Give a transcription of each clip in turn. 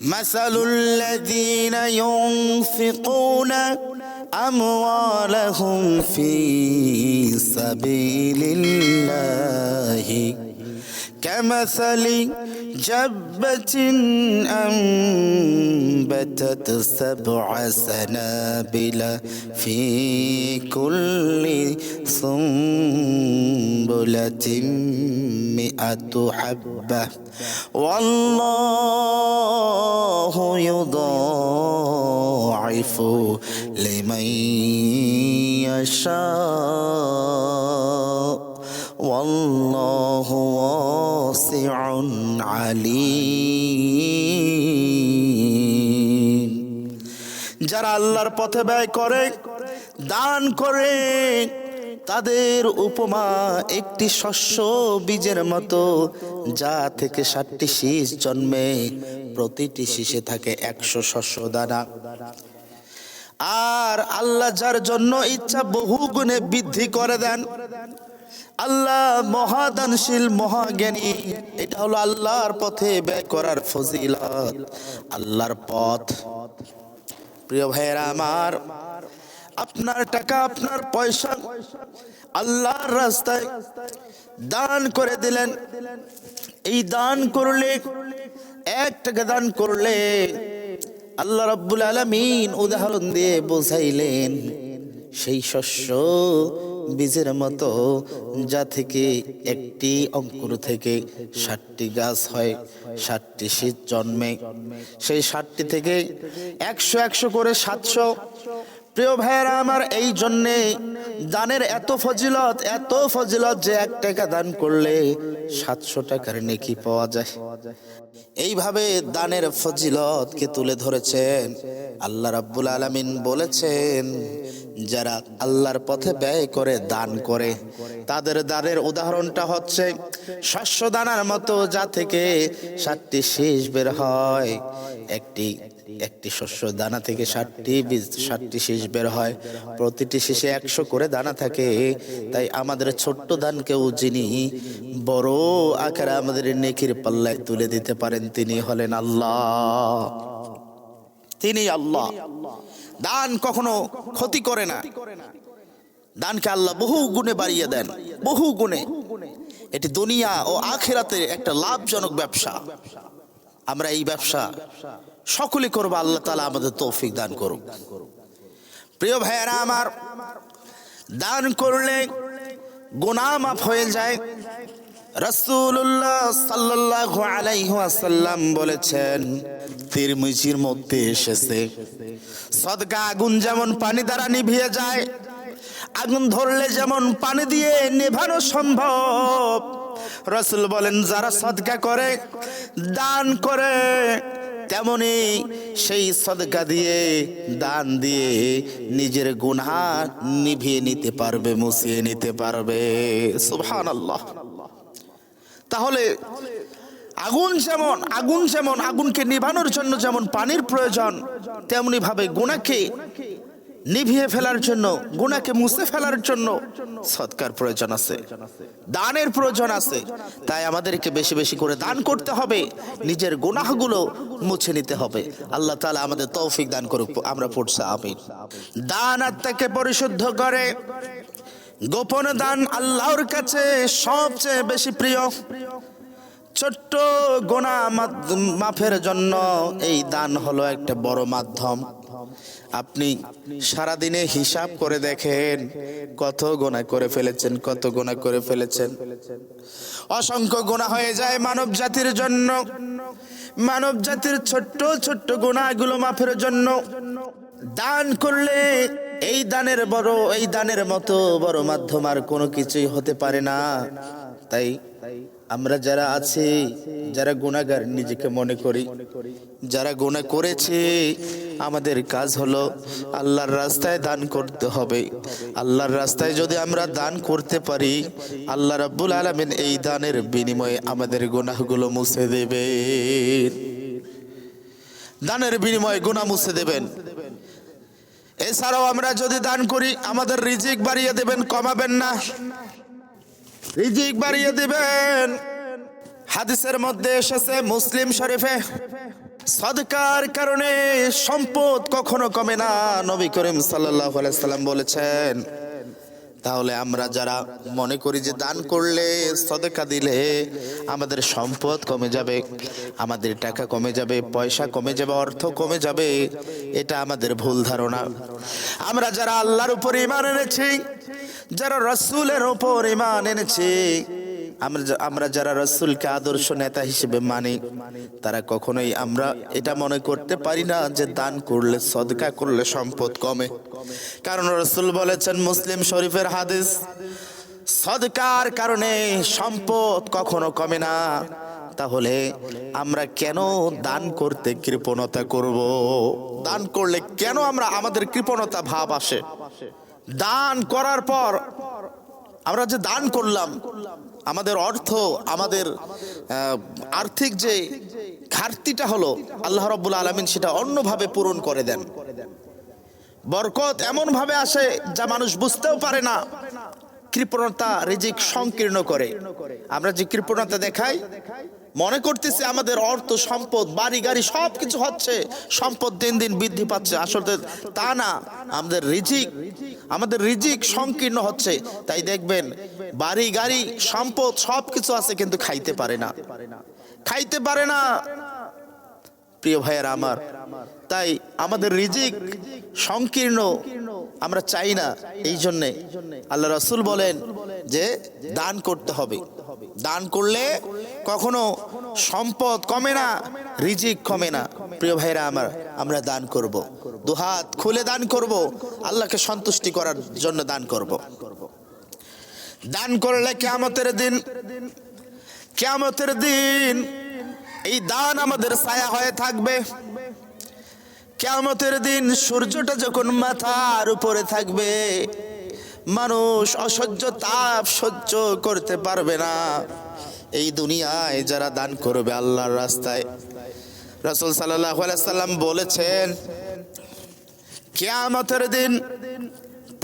مثل الذين ينفقون أموالهم في سبيل الله كمثل جبة أنبتت سبع سنابل في كل سنبلة مئة حبة والله يضاعف لمن يشاء والله واسع عليم যারা আল্লাহর পথে ব্যয় করে দান করে তাদের উপমা একটি শস্য বীজের মতো, যা থেকে ষাটটি শীষ জন্মে, প্রতিটি শীষে থাকে একশো শস্য দানা। আর আল্লাহ যার জন্য ইচ্ছা বহু গুণে বৃদ্ধি করে দেন। আল্লাহ মহাদানশীল, মহাজ্ঞানী, এটা হলো আল্লাহর পথে ব্যয় করার ফজিলত, আল্লাহর পথ। প্রিয় ভাইয়েরা আমার আপনার টাকা, আপনার পয়সা আল্লাহর রাস্তায় দান করে দিলেন। এই দান করলে, এক টাকা দান করলে আল্লাহ রাব্বুল আলমিন উদাহরণ দিয়ে বোঝাইলেন, সেই শস্য বীজের মতো যা থেকে একটি অঙ্কুর থেকে ষাটটি গাছ হয়, ষাটটি শীত জন্মে। সেই ষাটটি থেকে একশো একশো করে সাতশো প্রিয় ভাইয়েরা আমার এই জন্যে দানের এত ফজিলত এত ফজিলত যে এক টাকা দান করলে সাতশো টাকার নেকি পাওয়া যায়। এইভাবে দানের ফজিলতকে তুলে ধরেছেন। আল্লাহ রাব্বুল আলামিন বলেছেন, যারা আল্লাহর পথে ব্যয় করে দান করে, তাদের দানের উদাহরণটা হচ্ছে শস্য দানার মতো যা থেকে সাতটি শীষ বের হয়। একটি একটি শস্য দানা থেকে ষাটটি বীজ, ষাটটি শীষ বের হয়। প্রতিটি শীষে একশো করে দানা থাকে। তাই আমাদের ছোট্ট দানকেও যিনি বড় আকারে আমাদের নেকির পাল্লায় তুলে দিতে পারেন, তিনি হলেন আল্লাহ। তিনি আল্লাহ। দান কখনো ক্ষতি করে না। দানকে আল্লাহ বহু গুণে বাড়িয়ে দেন, বহু গুণে। এটি দুনিয়া ও আখেরাতে একটা লাভজনক ব্যবসা। আমরা এই ব্যবসা সকলে করব, আল্লাহ তালা আমাদের তৌফিক দান করুক। প্রিয় ভাইয়েরা আমার, দান করলে গোনা মাফ হয়ে যায়। রাসূলুল্লাহ সাল্লাল্লাহু আলাইহি বলেছেন, তিরমিজির মধ্যে এসেছে, সদকা আগুন যেমন পানি দ্বারা নিভিয়ে যায়, আগুন ধরলে যেমন পানি দিয়ে নেভানো সম্ভব। রসুল বলেন, যারা সদকা করে, দান করে তেমনি সেই সদকা দিয়ে, দান দিয়ে নিজের গুনহা নিভিয়ে নিতে পারবে, মুছিয়ে নিতে পারবে। সুহান আল্লাহ তাহলে আগুন যেমন আগুন যেমন, আগুনকে নিভানোর জন্য যেমন পানির প্রয়োজন তেমনি ভাবে গুণাকে নিভিয়ে ফেলার জন্য গুণাকে মুছে ফেলার জন্য সৎকার প্রয়োজন আছে, দানের প্রয়োজন আছে। তাই আমাদেরকে বেশি বেশি করে দান করতে হবে, নিজের গুনাহগুলো মুছে নিতে হবে। আল্লাহ তাআলা আমাদের তৌফিক দান করুক, আমরা পড়ছি, আমিন। দান আত্মাকে পরিশুদ্ধ করে, গোপন দান আল্লাহর কাছে সবচেয়ে বেশি প্রিয়। ছোট্ট গোনা মাফের জন্য এই দান হলো একটা বড় মাধ্যম। আপনি সারাদিনে হিসাব করে দেখেন কত গোনা করে ফেলেছেন, কত গোনা করে ফেলেছেন। অসংখ্য গোনা হয়ে যায় মানব জাতির জন্য। মানব জাতির ছোট্ট ছোট্ট গোনাগুলো মাফের জন্য। দান করলে এই দানের বড়, এই দানের মতো বড় মাধ্যম আর কোনো কিছুই হতে পারে না। তাই আমরা যারা আছি, যারা গুণাগার নিজেকে মনে করি। যারা গুণা করেছে, আমাদের কাজ হলো আল্লাহর রাস্তায় দান করতে হবে। আল্লাহর রাস্তায় যদি আমরা দান করতে পারি, আল্লাহ রাব্বুল আলামিন এই দানের বিনিময়ে আমাদের গুনাহগুলো মুছে দেবে দানের বিনিময়ে গুনাহ মুছে দেবেন। এছাড়াও আমরা যদি দান করি, আমাদের রিজিক বাড়িয়ে দেবেন, কমাবেন না। রিজিক বাড়িয়ে দিবেন। হাদিসের মধ্যে এসেছে মুসলিম শরীফে, সদকার কারণে সম্পদ কখনো কমে না, নবী করিম সাল্লাল্লাহু আলাইহি সাল্লাম বলেছেন। তাহলে আমরা যারা মনে করি যে দান করলে, সদকা দিলে আমাদের সম্পদ কমে যাবে, আমাদের টাকা কমে যাবে, পয়সা কমে যাবে, অর্থ কমে যাবে, এটা আমাদের ভুল ধারণা। আমরা যারা আল্লাহর উপর ইমান এনেছি যারা রসুলের ওপর ইমান এনেছি আমরা যারা রসুলকে আদর্শ নেতা হিসেবে মানি, তারা কখনোই আমরা এটা মনে করতে পারি না যে দান করলে, সদকা করলে সম্পদ কমে। কারণ রসুল বলেছেন মুসলিম শরীফের হাদিস, সদকার কারণে সম্পদ কখনো কমে না। তাহলে আমরা কেন দান করতে কৃপণতা করব? দান করলে কেন আমরা আমাদের কৃপণতা ভাব আসে? দান করার পর আমরা যে দান করলাম, আমাদের অর্থ, আমাদের আর্থিক যে ঘাটতিটা হলো, আল্লাহ রব্বুল আলমিন সেটা অন্যভাবে পূরণ করে দেন। বরকত এমন ভাবে আসে যা মানুষ বুঝতেও পারে না। কৃপণতা, রিজিক সংকীর্ণ করে। আমরা যে কৃপণতা দেখাই মনে করতেছি আমাদের অর্থ, সম্পদ, বাড়ি, গাড়ি সব কিছু হচ্ছে। সম্পদ দিন দিন বৃদ্ধি পাচ্ছে। আসলে তা না, আমাদের রিজিক আমাদের রিজিক সংকীর্ণ হচ্ছে। তাই দেখবেন, বাড়ি, গাড়ি, সম্পদ সব কিছু আছে কিন্তু খাইতে পারে না। খাইতে পারে না, প্রিয় ভাইয়ের আমার। তাই আমাদের রিজিক সংকীর্ণ, আমরা চাই না। এই জন্যে আল্লাহ রসুল বলেন যে দান করতে হবে। দান করলে কখনো সম্পদ কমে না, রিজিক কমে না। প্রিয় ভাইরা আমার, আমরা দান করব। দুহাত খুলে দান করব। আল্লাহকে সন্তুষ্টি করার জন্য দান করব। দান করলে কেমতের দিন কেমতের দিন এই দান আমাদের ছায়া হয়ে থাকবে। কেমতের দিন সূর্যটা যখন মাথার উপরে থাকবে মানুষ অসহ্য তাপ সহ্য করতে পারবে না। এই দুনিয়ায় যারা দান করবে আল্লাহর রাস্তায়। রাসূল সাল্লাম বলেছেন, কিয়ামতের দিন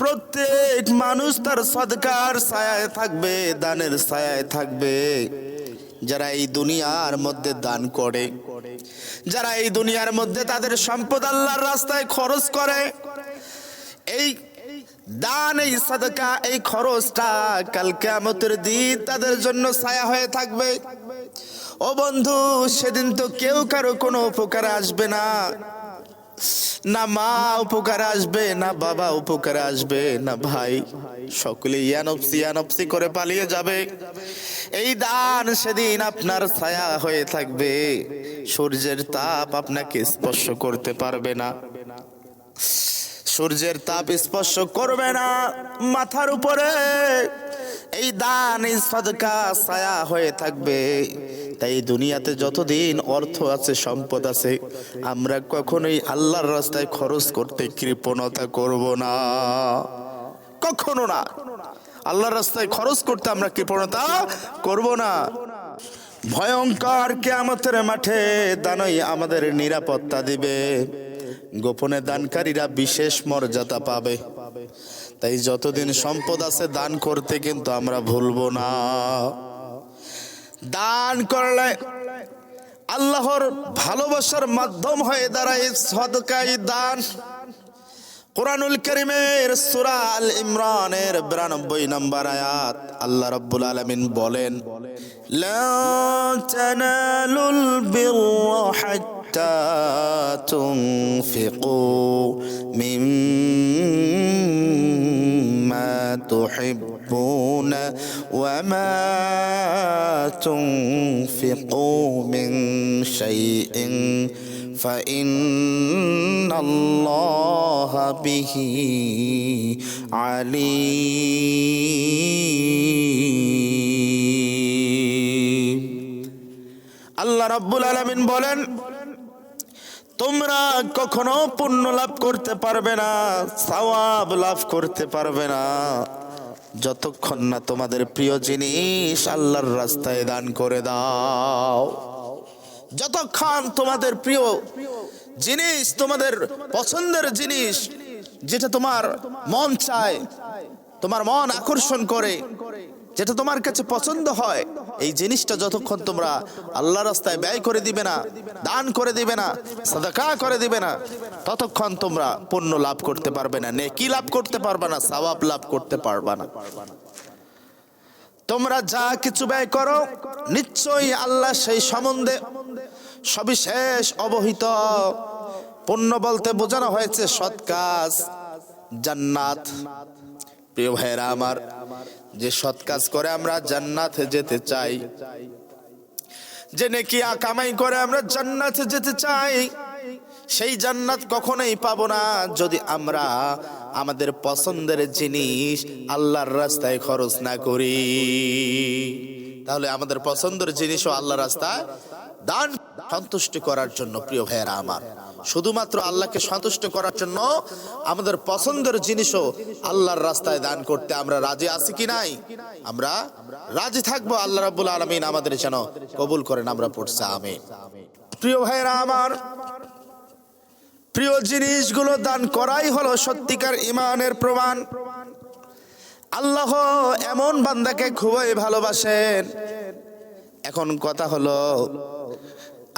প্রত্যেক মানুষ তার সদকার ছায়ায় থাকবে, দানের ছায়ায় থাকবে। যারা এই দুনিয়ার মধ্যে দান করে, যারা এই দুনিয়ার মধ্যে তাদের সম্পদ আল্লাহর রাস্তায় খরচ করে, এই দান এই সাদকা, এই খরচটা কাল কিয়ামতের দিন তাদের জন্য ছায়া হয়ে থাকবে। ও বন্ধু, সেদিন তো কেউ কারও কোনো উপকারে আসবে না। না মা উপকার আসবে, না বাবা উপকারে আসবে, না ভাই। সকলে ইয়ানপসি ইয়ানপসি করে পালিয়ে যাবে। এই দান সেদিন আপনার ছায়া হয়ে থাকবে। সূর্যের তাপ আপনাকে স্পর্শ করতে পারবে না। সূর্যের তাপ স্পর্শ করবে না মাথার উপরে। এই দান, এই সদকা ছায়া হয়ে থাকবে। তাই দুনিয়াতে যতদিন অর্থ আছে, সম্পদ আছে, আমরা কখনোই আল্লাহর রাস্তায় খরচ করতে কৃপণতা করব না। কখনো না। আল্লাহর রাস্তায় খরচ করতে আমরা কৃপণতা করব না। ভয়ঙ্কর কেয়ামতের মাঠে দানই আমাদের নিরাপত্তা দিবে। গোপনে দানকারীরা বিশেষ মর্যাদা পাবে। তাই যতদিন সম্পদ আছে দান করতে কিন্তু আমরা ভুলবো না। দান করলে আল্লাহর ভালোবাসার মাধ্যম হয়ে দাঁড়ায় সদকাই দান। কোরআনুল করিমের সূরা আল ইমরানের 92 নম্বর আয়াত আল্লাহ রাব্বুল আলামিন বলেন, লা তানালুল বিররা হাত্তা তুনফিকু মিম্মা تحبون وما تنفقوا من شيء فإن الله به عليم আল্লাহ রাব্বুল আলামিন বলেন তোমরা কখনো পুণ্য লাভ করতে পারবে না, সওয়াব লাভ করতে পারবে না। যতক্ষণ না তোমাদের প্রিয় জিনিস আল্লাহর রাস্তায় দান করে দাও। যতক্ষণ তোমাদের প্রিয় জিনিস, তোমাদের পছন্দের জিনিস যেটা তোমার মন চায়, তোমার মন আকর্ষণ করে যেটা তোমার কাছে পছন্দ হয়, এই জিনিসটা যতক্ষণ তোমরা আল্লাহ রাস্তায় ব্যয় করে দিবে না, দান করে দিবে না, সাদাকা করে দিবে না, ততক্ষণ তোমরা পণ্য লাভ করতে পারবে না, নেকি লাভ করতে পারবে না, সওয়াব লাভ করতে পারবে না। তোমরা যা কিছু ব্যয় করো, নিশ্চয়ই আল্লাহ সেই সম্বন্ধে সবিশেষ অবহিত। পণ্য বলতে বোঝানো হয়েছে সৎ কাজ, জান্নাত। প্রিয় ভাইরা আমার, যে সৎ কাজ করে আমরা জান্নাতে যেতে চাই। যে নেকি কামাই করে আমরা জান্নাতে যেতে চাই? সেই জান্নাত কখনোই পাবো না যদি আমরা আমাদের পছন্দের জিনিস আল্লাহর রাস্তায় খরচ না করি। তাহলে আমাদের পছন্দের জিনিসও আল্লাহর রাস্তায় দান সন্তুষ্ট করার জন্য প্রিয় ভাইয়েরা আমার। শুধুমাত্র আল্লাহকে সন্তুষ্ট করার জন্য আমাদের পছন্দের জিনিসও আল্লাহর রাস্তায় দান করতে আমরা রাজি আছি কি নাই? আমরা রাজি থাকব, আল্লাহ রাব্বুল আলামিন আমাদের যেন কবুল করেন, আমরা পড়ছি, আমিন। প্রিয় ভাইয়েরা আমার, প্রিয় জিনিসগুলো দান করাই হলো সত্যিকার ইমানের প্রমাণ। আল্লাহ এমন বান্দাকে খুবই ভালোবাসেন। এখন কথা হলো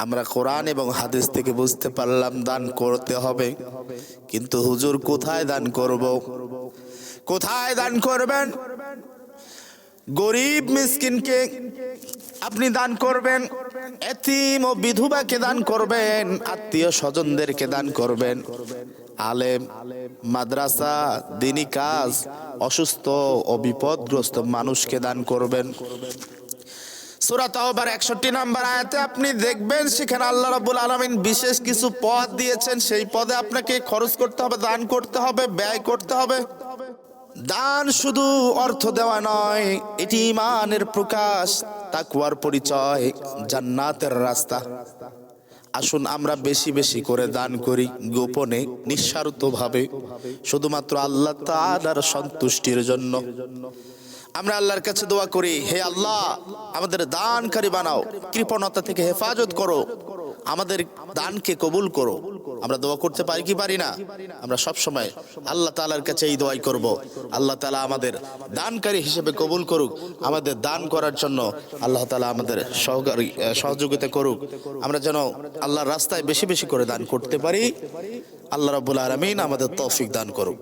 আমরা কোরআন এবং হাদিস থেকে বুঝতে পারলাম দান করতে হবে। কিন্তু হুজুর কোথায় দান করব? কোথায় দান করবেন? গরিব মিসকিনকে আপনি দান করবেন, এতিম ও বিধবাকে দান করবেন, আত্মীয় স্বজনদেরকে দান করবেন। আলেম, মাদ্রাসা, দিনী কাজ, অসুস্থ ও বিপদগ্রস্ত মানুষকে দান করবেন। সূরা তাওবার 61 নাম্বার আয়াতে আপনি দেখবেন সেখানে আল্লাহ রাব্বুল আলামিন বিশেষ কিছু পদ দিয়েছেন। সেই পদে আপনাকে খরচ করতে হবে, দান করতে হবে, ব্যয় করতে হবে। দান শুধু অর্থ দেওয়া নয়, এটি ইমানের প্রকাশ, তাকওয়ার পরিচয়, জান্নাতের রাস্তা। আসুন আমরা বেশি বেশি করে দান করি, গোপনে, নিঃস্বার্থভাবে, শুধুমাত্র আল্লাহ তাআলার সন্তুষ্টির জন্য। আমরা আল্লাহর কাছে দোয়া করি, হে আল্লাহ, আমাদের দানকারী বানাও, কৃপণতা থেকে হেফাজত করো, আমাদের দানকে কবুল করো। আমরা দোয়া করতে পারি কি পারি না? আমরা সব সময় আল্লাহ তালার কাছে এই দোয়াই করব। আল্লাহ তালা আমাদের দানকারী হিসেবে কবুল করুক, আমাদের দান করার জন্য আল্লাহ তালা আমাদের সহকারী সহযোগিতা করুক। আমরা যেন আল্লাহর রাস্তায় বেশি বেশি করে দান করতে পারি। আল্লাহ রাব্বুল আলামিন আমাদের তৌফিক দান করুক।